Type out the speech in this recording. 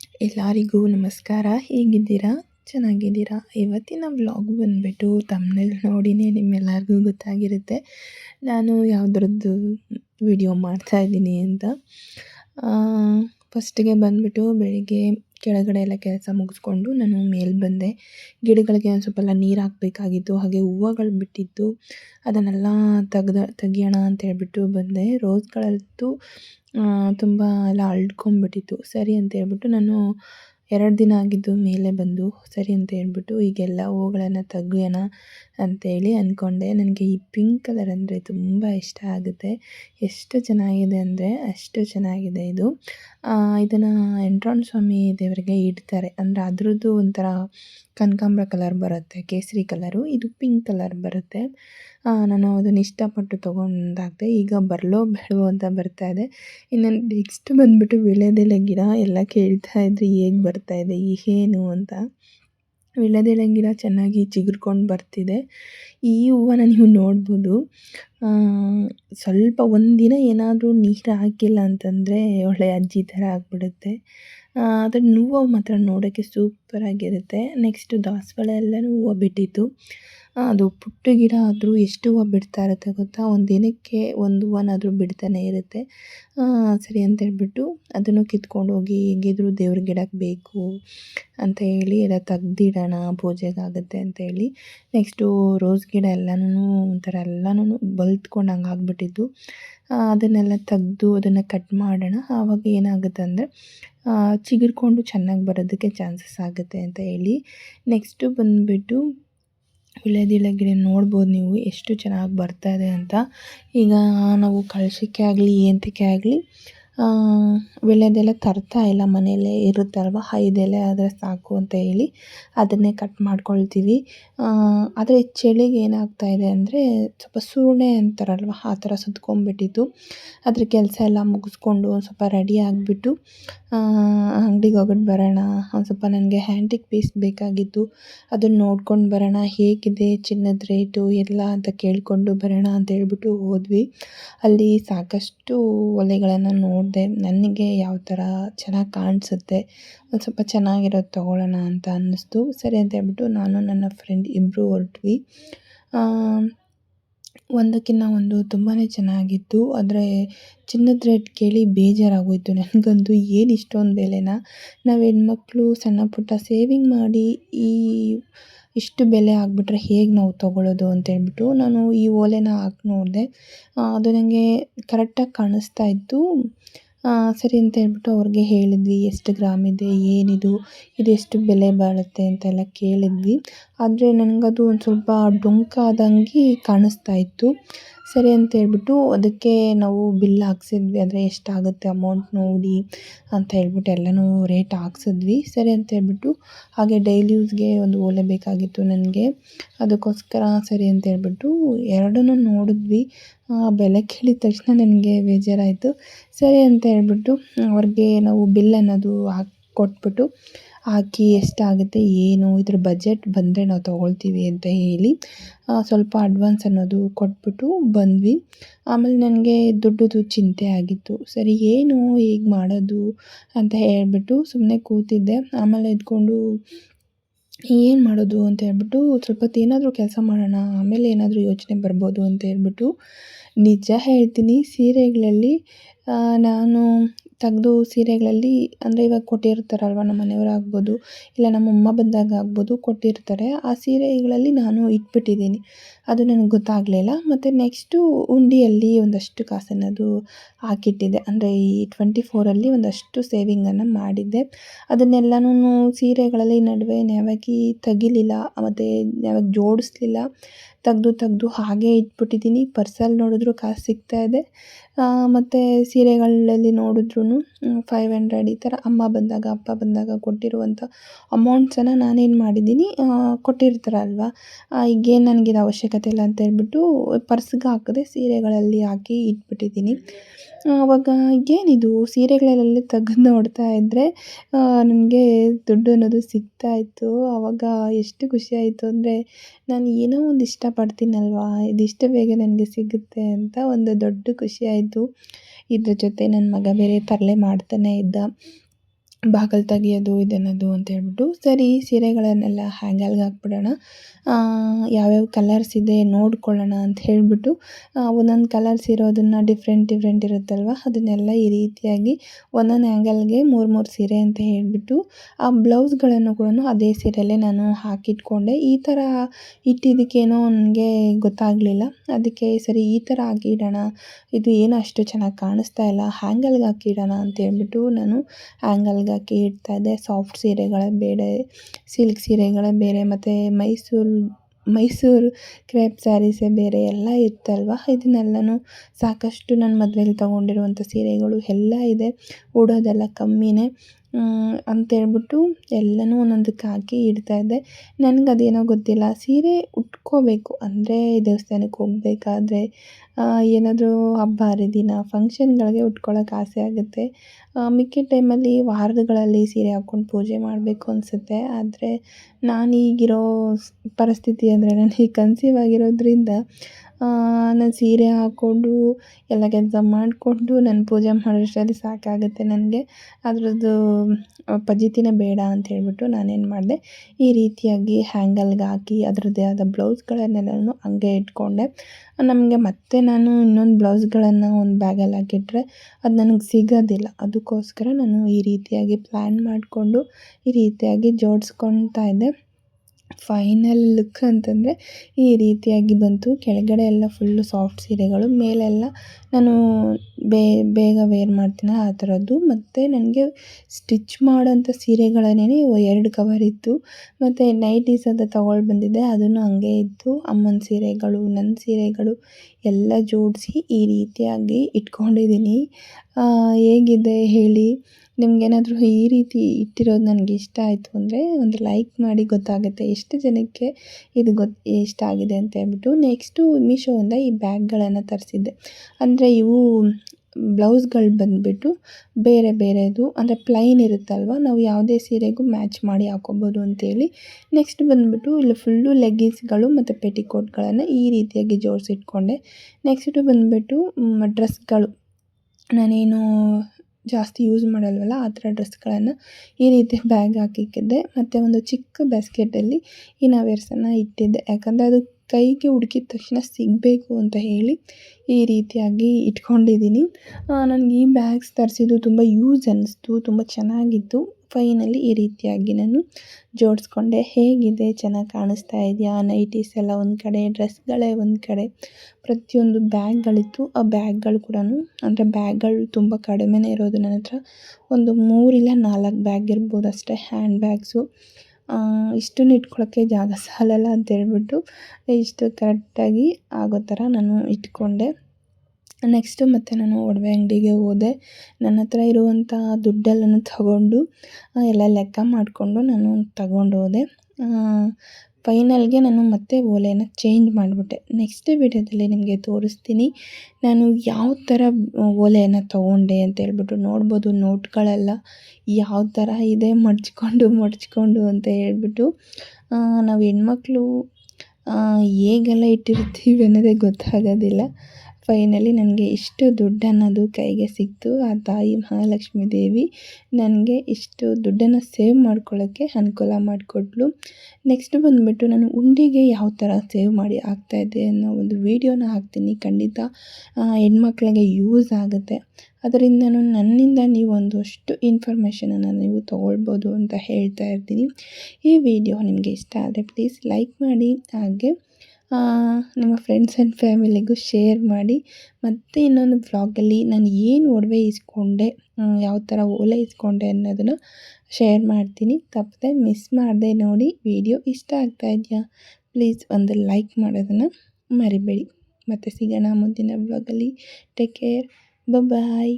ಎಲ್ಲರಿಗೂ ನಮಸ್ಕಾರ. ಹೇಗಿದ್ದೀರಾ? ಚೆನ್ನಾಗಿದ್ದೀರಾ? ಇವತ್ತಿನ ವ್ಲಾಗ್ ಬಂದುಬಿಟ್ಟು ತಮ್ಮನೇಲಿ ನೋಡಿನೇ ನಿಮ್ಮೆಲ್ಲರಿಗೂ ಗೊತ್ತಾಗಿರುತ್ತೆ. ನಾನು ಯಾವುದ್ರದ್ದು ವಿಡಿಯೋ ಮಾಡ್ತಾಯಿದ್ದೀನಿ ಅಂತ. ಫಸ್ಟಿಗೆ ಬಂದುಬಿಟ್ಟು ಬೆಳಿಗ್ಗೆ ಕೆಳಗಡೆ ಎಲ್ಲ ಕೆಲಸ ಮುಗಿಸ್ಕೊಂಡು ನಾನು ಮೇಲೆ ಬಂದೆ. ಗಿಡಗಳಿಗೆ ಒಂದು ಸ್ವಲ್ಪ ಎಲ್ಲ ನೀರು ಹಾಕಬೇಕಾಗಿತ್ತು, ಹಾಗೆ ಹೂವುಗಳು ಬಿಟ್ಟಿತ್ತು. ಅದನ್ನೆಲ್ಲ ತೆಗ್ದು, ತೆಗಿಯೋಣ ಅಂತ ಹೇಳ್ಬಿಟ್ಟು ಬಂದೆ. ರೋಸ್ಗಳಂತೂ ತುಂಬ ಎಲ್ಲ ಅರಳ್ಕೊಂಬಿಟ್ಟಿತ್ತು ಸರಿ ಅಂತ ಹೇಳ್ಬಿಟ್ಟು ನಾನು ಎರಡು ದಿನ ಆಗಿದ್ದು ಮೇಲೆ ಬಂದು, ಸರಿ ಅಂತ ಹೇಳ್ಬಿಟ್ಟು, ಈಗೆಲ್ಲ ಹೂಗಳನ್ನು ತೆಗಿಯೋಣ ಅಂತೇಳಿ ಅಂದ್ಕೊಂಡೆ ನನಗೆ ಈ ಪಿಂಕ್ ಕಲರ್ ಅಂದರೆ ತುಂಬ ಇಷ್ಟ ಆಗುತ್ತೆ. ಎಷ್ಟು ಚೆನ್ನಾಗಿದೆ ಅಂದರೆ ಅಷ್ಟು ಚೆನ್ನಾಗಿದೆ ಇದು. ಇದನ್ನು ಎಂಟ್ರಾನ್ ಸ್ವಾಮಿ ದೇವರಿಗೆ ಇಡ್ತಾರೆ. ಅಂದರೆ ಅದರದ್ದು ಒಂಥರ ಕನಕಾಂಬ್ರ ಕಲರ್ ಬರುತ್ತೆ, ಕೇಸರಿ ಕಲರು. ಇದು ಪಿಂಕ್ ಕಲರ್ ಬರುತ್ತೆ. ನಾನು ಅದನ್ನು ಇಷ್ಟಪಟ್ಟು ತೊಗೊಂಡಾಗ್ದೆ ಈಗ ಬರಲೋ ಬೇಡವೋ ಅಂತ ಬರ್ತಾ ಇದೆ. ಇನ್ನು ನೆಕ್ಸ್ಟ್ ಬಂದುಬಿಟ್ಟು ವೀಳ್ಯದೆಲೆ ಗಿಡ ಎಲ್ಲ ಕೇಳ್ತಾ ಇದ್ರಿ ಹೇಗೆ ಬರ್ತಾ ಇದೆ ಏನು ಅಂತ. ವೀಳ್ಯದೆಲೆ ಗಿಡ ಚೆನ್ನಾಗಿ ಚಿಗುರ್ಕೊಂಡು ಬರ್ತಿದೆ. ಈ ಹೂವನ್ನ ನೀವು ನೋಡ್ಬೋದು. ಸ್ವಲ್ಪ ಒಂದಿನ ಏನಾದರೂ ನೀರು ಹಾಕಿಲ್ಲ ಅಂತಂದರೆ ಒಳ್ಳೆ ಅಜ್ಜಿ ಥರ ಆಗಿಬಿಡುತ್ತೆ. ಅದ್ರ ಹೂವು ಮಾತ್ರ ನೋಡೋಕ್ಕೆ ಸೂಪರಾಗಿರುತ್ತೆ ನೆಕ್ಸ್ಟ್ ದಾಸವಾಳ ಎಲ್ಲನೂ ಹೂವು ಬಿಟ್ಟಿತ್ತು. ಅದು ಪುಟ್ಟ ಗಿಡ ಆದರೂ ಎಷ್ಟು ಹೂವು ಬಿಡ್ತಾ ಇರುತ್ತೆ ಗೊತ್ತಾ? ಒಂದು ದಿನಕ್ಕೆ ಒಂದು ಹೂವನಾದರೂ ಬಿಡ್ತಾನೆ ಇರುತ್ತೆ. ಸರಿ ಅಂತ ಹೇಳ್ಬಿಟ್ಟು ಅದನ್ನು ಕಿತ್ಕೊಂಡು ಹೋಗಿ ಹೇಗಿದ್ರು ದೇವ್ರ ಗಿಡಕ್ಕೆ ಬೇಕು ಅಂತ ಹೇಳಿ ಎಲ್ಲ ತೆಗ್ದಿಡೋಣ ಪೂಜೆಗಾಗುತ್ತೆ ಅಂತ ಹೇಳಿ. ನೆಕ್ಸ್ಟು ರೋಸ್ ಗಿಡ ಎಲ್ಲನೂ ಒಂಥರ ಎಲ್ಲನೂ ಬಲ್ತ್ಕೊಂಡಂಗೆ ಆಗಿಬಿಟ್ಟಿದ್ದು ಅದನ್ನೆಲ್ಲ ತೆಗ್ದು ಅದನ್ನು ಕಟ್ ಮಾಡೋಣ. ಆವಾಗ ಏನಾಗುತ್ತೆ ಅಂದರೆ ಚಿಗುರ್ಕೊಂಡು ಚೆನ್ನಾಗಿ ಬರೋದಕ್ಕೆ ಚಾನ್ಸಸ್ ಆಗುತ್ತೆ ಅಂತ ಹೇಳಿ. ನೆಕ್ಸ್ಟು ಬಂದುಬಿಟ್ಟು ವೀಳ್ಯದೆಲೆ ಗಿಡ ನೋಡ್ಬೋದು ನೀವು, ಎಷ್ಟು ಚೆನ್ನಾಗಿ ಬರ್ತಾ ಇದೆ ಅಂತ. ಈಗ ನಾವು ಕಳಶಕ್ಕೆ ಆಗಲಿ, ಏಂತಕ್ಕೆ ಆಗಲಿ ವೀಳ್ಯದೆಲೆ ತರ್ತಾ ಇಲ್ಲ ಮನೆಯಲ್ಲೇ ಇರುತ್ತಲ್ವ? ಐದೆಲೆ ಆದರೆ ಸಾಕು ಅಂತ ಹೇಳಿ ಅದನ್ನೇ ಕಟ್ ಮಾಡ್ಕೊಳ್ತೀವಿ. ಆದರೆ ಚಳಿಗೆ ಏನಾಗ್ತಾ ಇದೆ ಅಂದರೆ ಸ್ವಲ್ಪ ಸೂರ್ಣೆ ಅಂತಾರಲ್ವ? ಆ ಥರ ಸುತ್ಕೊಂಡ್ಬಿಟ್ಟಿತ್ತು ಅದ್ರ ಕೆಲಸ ಎಲ್ಲ ಮುಗಿಸ್ಕೊಂಡು ಒಂದು ಸ್ವಲ್ಪ ರೆಡಿ ಆಗಿಬಿಟ್ಟು ಅಂಗಡಿಗೆ ಹೋಗ್ಬಿಟ್ಟು ಬರೋಣ. ಒಂದು ಸ್ವಲ್ಪ ನನಗೆ ಹ್ಯಾಂಟಿಕ್ ಪೀಸ್ ಬೇಕಾಗಿತ್ತು ಅದನ್ನು ನೋಡ್ಕೊಂಡು ಬರೋಣ. ಹೇಗಿದೆ, ಚಿನ್ನದ ರೇಟು ಎಲ್ಲ ಅಂತ ಕೇಳಿಕೊಂಡು ಬರೋಣ ಅಂತ ಹೇಳ್ಬಿಟ್ಟು ಹೋದ್ವಿ. ಅಲ್ಲಿ ಸಾಕಷ್ಟು ಒಲೆಗಳನ್ನು ನೋಡಿದೆ, ನನಗೆ ಯಾವ ಥರ ಚೆನ್ನಾಗಿ ಕಾಣಿಸುತ್ತೆ, ಒಂದು ಸ್ವಲ್ಪ ಚೆನ್ನಾಗಿರೋದು ತೊಗೊಳ್ಳೋಣ ಅಂತ ಅನ್ನಿಸ್ತು. ಸರಿ ಅಂತ ಹೇಳ್ಬಿಟ್ಟು ನಾನು ನನ್ನ ಫ್ರೆಂಡ್ ಇಬ್ಬರು ಹೊರಟ್ವಿ. ಒಂದಕ್ಕಿಂತ ಒಂದು ತುಂಬಾ ಚೆನ್ನಾಗಿತ್ತು. ಆದರೆ ಚಿನ್ನದ ರೇಟ್ ಕೇಳಿ ಬೇಜಾರಾಗೋಯಿತು. ನನಗಂತೂ ಏನು ಇಷ್ಟೊಂದು ಬೆಲೆನಾ? ನಾವು ಹೆಣ್ಮಕ್ಳು ಸಣ್ಣ ಪುಟ್ಟ ಸೇವಿಂಗ್ ಮಾಡಿ ಈ ಇಷ್ಟು ಬೆಲೆ ಆಗಿಬಿಟ್ರೆ ಹೇಗೆ ನಾವು ತೊಗೊಳ್ಳೋದು ಅಂತೇಳ್ಬಿಟ್ಟು ನಾನು ಈ ಓಲೆನ ಹಾಕಿ ನೋಡಿದೆ. ಅದು ನನಗೆ ಕರೆಕ್ಟಾಗಿ ಕಾಣಿಸ್ತಾ ಇತ್ತು. ಸರಿ ಅಂತ ಹೇಳ್ಬಿಟ್ಟು ಅವ್ರಿಗೆ ಹೇಳಿದ್ವಿ, ಎಷ್ಟು ಗ್ರಾಮ್ ಇದೆ? ಏನಿದು? ಇದೆಷ್ಟು ಬೆಲೆ ಬಾಳುತ್ತೆ? ಅಂತೆಲ್ಲ ಕೇಳಿದ್ವಿ. ಆದರೆ ನನಗದು ಒಂದು ಸ್ವಲ್ಪ ಡೊಂಕಾದಂಗೆ ಕಾಣಿಸ್ತಾ ಇತ್ತು. ಸರಿ ಅಂತ ಹೇಳ್ಬಿಟ್ಟು ಅದಕ್ಕೆ ನಾವು ಬಿಲ್ ಹಾಕ್ಸಿದ್ವಿ. ಅಂದರೆ ಎಷ್ಟಾಗುತ್ತೆ ಅಮೌಂಟ್ ನೋಡಿ ಅಂತ ಹೇಳ್ಬಿಟ್ಟು ಎಲ್ಲನೂ ರೇಟ್ ಹಾಕ್ಸಿದ್ವಿ. ಸರಿ ಅಂತ ಹೇಳ್ಬಿಟ್ಟು ಹಾಗೆ ಡೈಲಿ ಯೂಸ್ಗೆ ಒಂದು ಓಲೆ ಬೇಕಾಗಿತ್ತು ನನಗೆ. ಅದಕ್ಕೋಸ್ಕರ ಸರಿ ಅಂತ ಹೇಳ್ಬಿಟ್ಟು ಎರಡನ್ನೂ ನೋಡಿದ್ವಿ. ಬೆಲೆ ಕೇಳಿದ ತಕ್ಷಣ ನನಗೆ ಬೇಜಾರಾಯಿತು. ಸರಿ ಅಂತ ಹೇಳ್ಬಿಟ್ಟು ಅವ್ರಿಗೆ ನಾವು ಬಿಲ್ ಅನ್ನೋದು ಹಾಕಿ ಕೊಟ್ಬಿಟ್ಟು ಹಾಕಿ ಎಷ್ಟಾಗುತ್ತೆ, ಏನು, ಇದ್ರ ಬಜೆಟ್ ಬಂದರೆ ನಾವು ತೊಗೊಳ್ತೀವಿ ಅಂತ ಹೇಳಿ ಸ್ವಲ್ಪ ಅಡ್ವಾನ್ಸ್ ಅನ್ನೋದು ಕೊಟ್ಬಿಟ್ಟು ಬಂದ್ವಿ. ಆಮೇಲೆ ನನಗೆ ದುಡ್ಡುದು ಚಿಂತೆ ಆಗಿತ್ತು. ಸರಿ, ಏನು ಹೇಗೆ ಮಾಡೋದು ಅಂತ ಹೇಳಿಬಿಟ್ಟು ಸುಮ್ಮನೆ ಕೂತಿದ್ದೆ. ಆಮೇಲೆ ಇದ್ಕೊಂಡು ಏನು ಮಾಡೋದು ಅಂತ ಹೇಳ್ಬಿಟ್ಟು ಸ್ವಲ್ಪ ಏನಾದರೂ ಕೆಲಸ ಮಾಡೋಣ, ಆಮೇಲೆ ಏನಾದರೂ ಯೋಚನೆ ಬರ್ಬೋದು ಅಂತ ಹೇಳ್ಬಿಟ್ಟು ನಿಜ ಹೇಳ್ತೀನಿ. ಸೀರೆಗಳಲ್ಲಿ ನಾನು ತೆಗ್ದು ಸೀರೆಗಳಲ್ಲಿ, ಅಂದರೆ ಇವಾಗ ಕೊಟ್ಟಿರ್ತಾರಲ್ವ ನಮ್ಮ ಮನೆಯವರಾಗ್ಬೋದು ಇಲ್ಲ ನಮ್ಮಮ್ಮ ಬಂದಾಗ ಆಗ್ಬೋದು ಕೊಟ್ಟಿರ್ತಾರೆ. ಆ ಸೀರೆಗಳಲ್ಲಿ ನಾನು ಇಟ್ಬಿಟ್ಟಿದ್ದೀನಿ. ಅದು ನನಗೆ ಗೊತ್ತಾಗಲಿಲ್ಲ. ಮತ್ತು ನೆಕ್ಸ್ಟು ಉಂಡಿಯಲ್ಲಿ ಒಂದಷ್ಟು ಕಾಸನ್ನೋದು ಹಾಕಿಟ್ಟಿದ್ದೆ. ಅಂದರೆ ಈ ಟ್ವೆಂಟಿ ಫೋರಲ್ಲಿ ಒಂದಷ್ಟು ಸೇವಿಂಗನ್ನು ಮಾಡಿದ್ದೆ. ಅದನ್ನೆಲ್ಲನೂ ಸೀರೆಗಳಲ್ಲಿ ನಡುವೆ ನ್ಯಾವಾಗಿ ತೆಗಿಲಿಲ್ಲ. ಮತ್ತು ನ್ಯಾವಾಗಿ ಜೋಡಿಸ್ಲಿಲ್ಲ. ತೆಗ್ದು ತೆಗ್ದು ಹಾಗೆ ಇಟ್ಬಿಟ್ಟಿದ್ದೀನಿ. ಪರ್ಸಲ್ಲಿ ನೋಡಿದ್ರು ಕಾಸು ಸಿಗ್ತಾ ಇದೆ. ಮತ್ತು ಸೀರೆಗಳಲ್ಲಿ ನೋಡಿದ್ರೂ ಫೈವ್ ಹಂಡ್ರೆಡ್ ಈ ಥರ ಅಮ್ಮ ಬಂದಾಗ, ಅಪ್ಪ ಬಂದಾಗ ಕೊಟ್ಟಿರುವಂಥ ಅಮೌಂಟ್ಸನ್ನು ನಾನೇನು ಮಾಡಿದ್ದೀನಿ ಕೊಟ್ಟಿರ್ತಾರಲ್ವ? ಈಗೇನು ನನಗಿದು ಅವಶ್ಯಕತೆ ಇಲ್ಲ ಅಂತ ಹೇಳ್ಬಿಟ್ಟು ಪರ್ಸ್ಗೆ ಹಾಕದೆ ಸೀರೆಗಳಲ್ಲಿ ಹಾಕಿ ಇಟ್ಬಿಟ್ಟಿದ್ದೀನಿ. ಆವಾಗ ಏನಿದು? ಸೀರೆಗಳಲ್ಲಿ ತೆಗೆದು ನೋಡ್ತಾ ಇದ್ದರೆ ನನಗೆ ದುಡ್ಡು ಅನ್ನೋದು ಸಿಗ್ತಾ ಇತ್ತು. ಆವಾಗ ಎಷ್ಟು ಖುಷಿ ಆಯಿತು ಅಂದರೆ, ನಾನು ಏನೋ ಒಂದು ಇಷ್ಟಪಡ್ತೀನಲ್ವಾ? ಇದಿಷ್ಟು ಬೇಗ ನನಗೆ ಸಿಗುತ್ತೆ ಅಂತ ಒಂದು ದೊಡ್ಡ ಖುಷಿ ಆಯಿತು. ಇದ್ರ ಜೊತೆ ನನ್ನ ಮಗ ಬೇರೆ ತರಲೆ ಮಾಡ್ತಾನೆ ಇದ್ದ. ಬಾಗಿಲು ತೆಗಿಯೋದು, ಇದನ್ನೋದು ಅಂತ ಹೇಳ್ಬಿಟ್ಟು ಸರಿ ಸೀರೆಗಳನ್ನೆಲ್ಲ ಹ್ಯಾಂಗಲ್ಗೆ ಹಾಕ್ಬಿಡೋಣ. ಯಾವ್ಯಾವ ಕಲರ್ಸ್ ಇದೆ ನೋಡ್ಕೊಳ್ಳೋಣ ಅಂತ ಹೇಳಿಬಿಟ್ಟು ಒಂದೊಂದು ಕಲರ್ಸ್ ಇರೋದನ್ನು ಡಿಫ್ರೆಂಟ್ ಡಿಫ್ರೆಂಟ್ ಇರುತ್ತಲ್ವ? ಅದನ್ನೆಲ್ಲ ಈ ರೀತಿಯಾಗಿ ಒಂದೊಂದು ಆ್ಯಂಗಲ್ಗೆ ಮೂರು ಮೂರು ಸೀರೆ ಅಂತ ಹೇಳಿಬಿಟ್ಟು, ಆ ಬ್ಲೌಸ್ಗಳನ್ನು ಕೂಡ ಅದೇ ಸೀರೆಯಲ್ಲೇ ನಾನು ಹಾಕಿಟ್ಕೊಂಡೆ. ಈ ಥರ ಇಟ್ಟಿದ್ದಕ್ಕೇನೋ ನನಗೆ ಗೊತ್ತಾಗಲಿಲ್ಲ. ಅದಕ್ಕೆ ಸರಿ ಈ ಥರ ಹಾಕಿಡೋಣ ಇದು ಏನು ಅಷ್ಟು ಚೆನ್ನಾಗಿ ಕಾಣಿಸ್ತಾ ಇಲ್ಲ. ಹ್ಯಾಂಗಲ್ಗೆ ಹಾಕಿಡೋಣ ಅಂತ ಹೇಳ್ಬಿಟ್ಟು ನಾನು ಹ್ಯಾಂಗಲ್ಗೆ ಹಾಕಿ ಇಡ್ತಾಯಿದ್ದೆ ಸಾಫ್ಟ್ ಸೀರೆಗಳೇ ಬೇರೆ ಸಿಲ್ಕ್ ಸೀರೆಗಳೇ ಬೇರೆ, ಮತ್ತು ಮೈಸೂರು ಮೈಸೂರು ಕ್ರೇಪ್ ಸ್ಯಾರೀಸೇ ಬೇರೆ ಎಲ್ಲ ಇತ್ತಲ್ವ? ಇದನ್ನೆಲ್ಲನೂ ಸಾಕಷ್ಟು ನನ್ನ ಮದುವೆಲಿ ತೊಗೊಂಡಿರುವಂಥ ಸೀರೆಗಳು ಎಲ್ಲ ಇದೆ. ಉಡೋದೆಲ್ಲ ಕಮ್ಮಿನೇ. ಅಂತೇಳ್ಬಿಟ್ಟು ಎಲ್ಲನೂ ಒಂದೊಂದಕ್ಕೆ ಹಾಕಿ ಇಡ್ತಾಯಿದ್ದೆ ನನಗೆ ಅದೇನೋ ಗೊತ್ತಿಲ್ಲ. ಸೀರೆ ಉಟ್ಕೋಬೇಕು. ಅಂದರೆ ದೇವಸ್ಥಾನಕ್ಕೆ ಹೋಗಬೇಕಾದ್ರೆ ಏನಾದರೂ ಹಬ್ಬ, ಹರಿದಿನ, ಫಂಕ್ಷನ್ಗಳಿಗೆ ಉಟ್ಕೊಳ್ಳೋಕೆ ಆಸೆ ಆಗುತ್ತೆ. ಮಿಕ್ಕಿದ ಟೈಮಲ್ಲಿ ವಾರಗಳಲ್ಲಿ ಸೀರೆ ಹಾಕ್ಕೊಂಡು ಪೂಜೆ ಮಾಡಬೇಕು ಅನಿಸುತ್ತೆ. ಆದರೆ ನಾನು ಈಗಿರೋ ಪರಿಸ್ಥಿತಿ ಅಂದರೆ ನನಗೆ ಕನ್ಸೀವ್ ಆಗಿರೋದ್ರಿಂದ ನಾನು ಸೀರೆ ಹಾಕ್ಕೊಂಡು ಎಲ್ಲ ಕೆಲಸ ಮಾಡಿಕೊಂಡು ನಾನು ಪೂಜೆ ಮಾಡೋಷ್ಟರಲ್ಲಿ ಸಾಕಾಗುತ್ತೆ ನನಗೆ. ಅದರದ್ದು ಫಜೀತಿನೇ ಬೇಡ ಅಂತ ಹೇಳಿಬಿಟ್ಟು ನಾನೇನು ಮಾಡಿದೆ. ಈ ರೀತಿಯಾಗಿ ಹ್ಯಾಂಗಲ್ಗೆ ಹಾಕಿ ಅದರದ್ದೇ ಆದ ಬ್ಲೌಸ್ಗಳನ್ನೆಲ್ಲನೂ ಹಂಗೆ ಇಟ್ಕೊಂಡೆ. ನಮಗೆ ಮತ್ತೆ ನಾನು ಇನ್ನೊಂದು ಬ್ಲೌಸ್ಗಳನ್ನು ಒಂದು ಬ್ಯಾಗಲ್ಲಿ ಹಾಕಿಟ್ರೆ ಅದು ನನಗೆ ಸಿಗೋದಿಲ್ಲ. ಅದಕ್ಕೋಸ್ಕರ ನಾನು ಈ ರೀತಿಯಾಗಿ ಪ್ಲ್ಯಾನ್ ಮಾಡಿಕೊಂಡು ಈ ರೀತಿಯಾಗಿ ಜೋಡಿಸ್ಕೊಳ್ತಾ ಇದ್ದೆ. ಫೈನಲ್ ಲುಕ್ ಅಂತಂದರೆ ಈ ರೀತಿಯಾಗಿ ಬಂತು. ಕೆಳಗಡೆ ಎಲ್ಲ ಫುಲ್ಲು ಸಾಫ್ಟ್ ಸೀರೆಗಳು, ಮೇಲೆಲ್ಲ ನಾನು ಬೇಗ ವೇರ್ ಮಾಡ್ತೀನಿ ಆ ಥರದ್ದು ಮತ್ತು ನನಗೆ ಸ್ಟಿಚ್ ಮಾಡೋಂಥ ಸೀರೆಗಳನ್ನೇ ಎರಡು ಕವರ್ ಇತ್ತು. ಮತ್ತು ನೈಟೀಸ್ ಅಂತ ತಗೊಂಡು ಬಂದಿದ್ದೆ, ಅದನ್ನು ಹಂಗೆ ಇತ್ತು. ಅಮ್ಮನ ಸೀರೆಗಳು ನನ್ನ ಸೀರೆಗಳು ಎಲ್ಲ ಜೋಡಿಸಿ ಈ ರೀತಿಯಾಗಿ ಇಟ್ಕೊಂಡಿದ್ದೀನಿ. ಹೇಗಿದೆ ಹೇಳಿ. ನಿಮಗೇನಾದ್ರೂ ಈ ರೀತಿ ಇಟ್ಟಿರೋದು ನನಗೆ ಇಷ್ಟ ಆಯಿತು ಅಂದರೆ ಒಂದು ಲೈಕ್ ಮಾಡಿ ಗೊತ್ತಾಗುತ್ತೆ ಎಷ್ಟು ಜನಕ್ಕೆ ಇದು ಗೊತ್ತು ಇಷ್ಟ ಆಗಿದೆ ಅಂತ ಹೇಳ್ಬಿಟ್ಟು ನೆಕ್ಸ್ಟು ಮೀಶೋಯಿಂದ ಈ ಬ್ಯಾಗ್ಗಳನ್ನು ತರಿಸಿದ್ದೆ. ಅಂದರೆ ಇವು ಬ್ಲೌಸ್ಗಳು ಬಂದುಬಿಟ್ಟು ಬೇರೆ ಬೇರೆದು, ಅಂದರೆ ಪ್ಲೈನ್ ಇರುತ್ತಲ್ವ, ನಾವು ಯಾವುದೇ ಸೀರೆಗೂ ಮ್ಯಾಚ್ ಮಾಡಿ ಹಾಕೋಬೋದು ಅಂತೇಳಿ ನೆಕ್ಸ್ಟ್ ಬಂದುಬಿಟ್ಟು ಇಲ್ಲಿ ಫುಲ್ಲು ಲೆಗ್ಗಿನ್ಸ್ಗಳು ಮತ್ತು ಪೆಟಿಕೋಟ್ಗಳನ್ನು ಈ ರೀತಿಯಾಗಿ ಜೋಡಿಸಿಟ್ಕೊಂಡೆ. ನೆಕ್ಸ್ಟು ಬಂದುಬಿಟ್ಟು ಡ್ರೆಸ್ಗಳು ನಾನೇನು ಜಾಸ್ತಿ ಯೂಸ್ ಮಾಡಲ್ವಲ್ಲ? ಆ ಥರ ಡ್ರೆಸ್ಗಳನ್ನು ಈ ರೀತಿ ಬ್ಯಾಗ್ ಹಾಕಿಕ್ಕಿದ್ದೆ. ಮತ್ತು ಒಂದು ಚಿಕ್ಕ ಬ್ಯಾಸ್ಕೆಟಲ್ಲಿ ಈ ನಾವೇರ್ಸನ್ನು ಇಟ್ಟಿದ್ದೆ. ಯಾಕಂದರೆ ಅದು ಕೈಗೆ ಹುಡುಕಿದ ತಕ್ಷಣ ಸಿಗಬೇಕು ಅಂತ ಹೇಳಿ ಈ ರೀತಿಯಾಗಿ ಇಟ್ಕೊಂಡಿದ್ದೀನಿ. ನನಗೆ ಈ ಬ್ಯಾಗ್ಸ್ ತರಿಸಿದ್ದು ತುಂಬ ಯೂಸ್ ಅನ್ನಿಸ್ತು, ತುಂಬ ಚೆನ್ನಾಗಿತ್ತು. ಫೈನಲಿ ಈ ರೀತಿಯಾಗಿ ನಾನು ಜೋಡಿಸ್ಕೊಂಡೆ. ಹೇಗಿದೆ? ಚೆನ್ನಾಗಿ ಕಾಣಿಸ್ತಾ ಇದೆಯಾ? ನೈಟೀಸ್ ಎಲ್ಲ ಒಂದು ಕಡೆ ಡ್ರೆಸ್ಗಳೇ ಒಂದು ಕಡೆ. ಪ್ರತಿಯೊಂದು ಬ್ಯಾಗ್ಗಳಿತ್ತು ಆ ಬ್ಯಾಗ್ಗಳು ಕೂಡ ಅಂದರೆ ಬ್ಯಾಗ್ಗಳು ತುಂಬ ಕಡಿಮೆನೇ ಇರೋದು ನನ್ನ ಹತ್ರ. ಒಂದು ಮೂರಿಲ್ಲ ನಾಲ್ಕು ಬ್ಯಾಗ್ ಇರ್ಬೋದು ಅಷ್ಟೇ ಹ್ಯಾಂಡ್ ಬ್ಯಾಗ್ಸು ಇಷ್ಟನ್ನು ಇಟ್ಕೊಳ್ಳೋಕ್ಕೆ ಜಾಗ ಸಾಲಲ್ಲ ಅಂತೇಳ್ಬಿಟ್ಟು ಇಷ್ಟು ಕರೆಕ್ಟಾಗಿ ಆಗೋ ಥರ ನಾನು ಇಟ್ಕೊಂಡೆ. ನೆಕ್ಸ್ಟು ಮತ್ತು ನಾನು ಒಡವೆ ಅಂಗಡಿಗೆ ಹೋದೆ. ನನ್ನ ಹತ್ರ ಇರುವಂಥ ದುಡ್ಡೆಲ್ಲನೂ ತಗೊಂಡು ಎಲ್ಲ ಲೆಕ್ಕ ಮಾಡಿಕೊಂಡು ನಾನು ತಗೊಂಡು ಹೋದೆ ಫೈನಲ್ಗೆ ನಾನು ಮತ್ತೆ ಓಲೆನ ಚೇಂಜ್ ಮಾಡಿಬಿಟ್ಟೆ. ನೆಕ್ಸ್ಟ್ ವೀಡಿಯೋದಲ್ಲಿ ನಿಮಗೆ ತೋರಿಸ್ತೀನಿ ನಾನು ಯಾವ ಥರ ಓಲೆಯನ್ನು ತೊಗೊಂಡೆ ಅಂತ ಹೇಳ್ಬಿಟ್ಟು ನೋಡ್ಬೋದು. ನೋಟ್ಗಳೆಲ್ಲ ಯಾವ ಥರ ಇದೆ ಮಡ್ಚ್ಕೊಂಡು ಮಡ್ಚ್ಕೊಂಡು ಅಂತ ಹೇಳ್ಬಿಟ್ಟು ನಾವು ಹೆಣ್ಮಕ್ಳು ಹೇಗೆಲ್ಲ ಇಟ್ಟಿರ್ತೀವಿ ಅನ್ನೋದೇ ಗೊತ್ತಾಗೋದಿಲ್ಲ. ಫೈನಲಿ ನನಗೆ ಇಷ್ಟು ದುಡ್ಡು ಅನ್ನೋದು ಕೈಗೆ ಸಿಕ್ತು. ಆ ತಾಯಿ ಮಹಾಲಕ್ಷ್ಮೀ ದೇವಿ ನನಗೆ ಇಷ್ಟು ದುಡ್ಡನ್ನು ಸೇವ್ ಮಾಡ್ಕೊಳ್ಳೋಕ್ಕೆ ಅನುಕೂಲ ಮಾಡಿಕೊಟ್ಲು. ನೆಕ್ಸ್ಟ್ ಬಂದುಬಿಟ್ಟು ನಾನು ಉಂಡಿಗೆ ಯಾವ ಥರ ಸೇವ್ ಮಾಡಿ ಆಗ್ತಾಯಿದ್ದೆ ಅನ್ನೋ ಒಂದು ವೀಡಿಯೋನ ಹಾಕ್ತೀನಿ. ಖಂಡಿತ ಹೆಣ್ಮಕ್ಳಿಗೆ ಯೂಸ್ ಆಗುತ್ತೆ. ಅದರಿಂದ ನನ್ನಿಂದ ನೀವು ಒಂದಷ್ಟು ಇನ್ಫಾರ್ಮೇಷನನ್ನು ನೀವು ತೊಗೊಳ್ಬೋದು ಅಂತ ಹೇಳ್ತಾ ಇರ್ತೀನಿ. ಈ ವಿಡಿಯೋ ನಿಮಗೆ ಇಷ್ಟ ಆದರೆ ಪ್ಲೀಸ್ ಲೈಕ್ ಮಾಡಿ. ಹಾಗೆ ನಿಮ್ಮ ಫ್ರೆಂಡ್ಸ್ ಆ್ಯಂಡ್ ಫ್ಯಾಮಿಲಿಗೂ ಶೇರ್ ಮಾಡಿ ಮತ್ತು ಇನ್ನೊಂದು ವ್ಲಾಗಲ್ಲಿ ನಾನು ಏನು ಒಡವೆ ಇಸ್ಕೊಂಡೆ ಯಾವ ಥರ ಓಲೆ ಇಸ್ಕೊಂಡೆ ಅನ್ನೋದನ್ನು ಶೇರ್ ಮಾಡ್ತೀನಿ. ತಪ್ಪದೆ ಮಿಸ್ ಮಾಡದೆ ನೋಡಿ ವಿಡಿಯೋ ಇಷ್ಟ ಆಗ್ತಾ ಇದೆಯಾ? ಪ್ಲೀಸ್ ಒಂದು ಲೈಕ್ ಮಾಡೋದನ್ನು ಮರಿಬೇಡಿ. ಮತ್ತು ಸಿಗೋಣ ಮುಂದಿನ ವ್ಲಾಗಲ್ಲಿ ಟೇಕ್ ಕೇರ್ ಬಾಯ್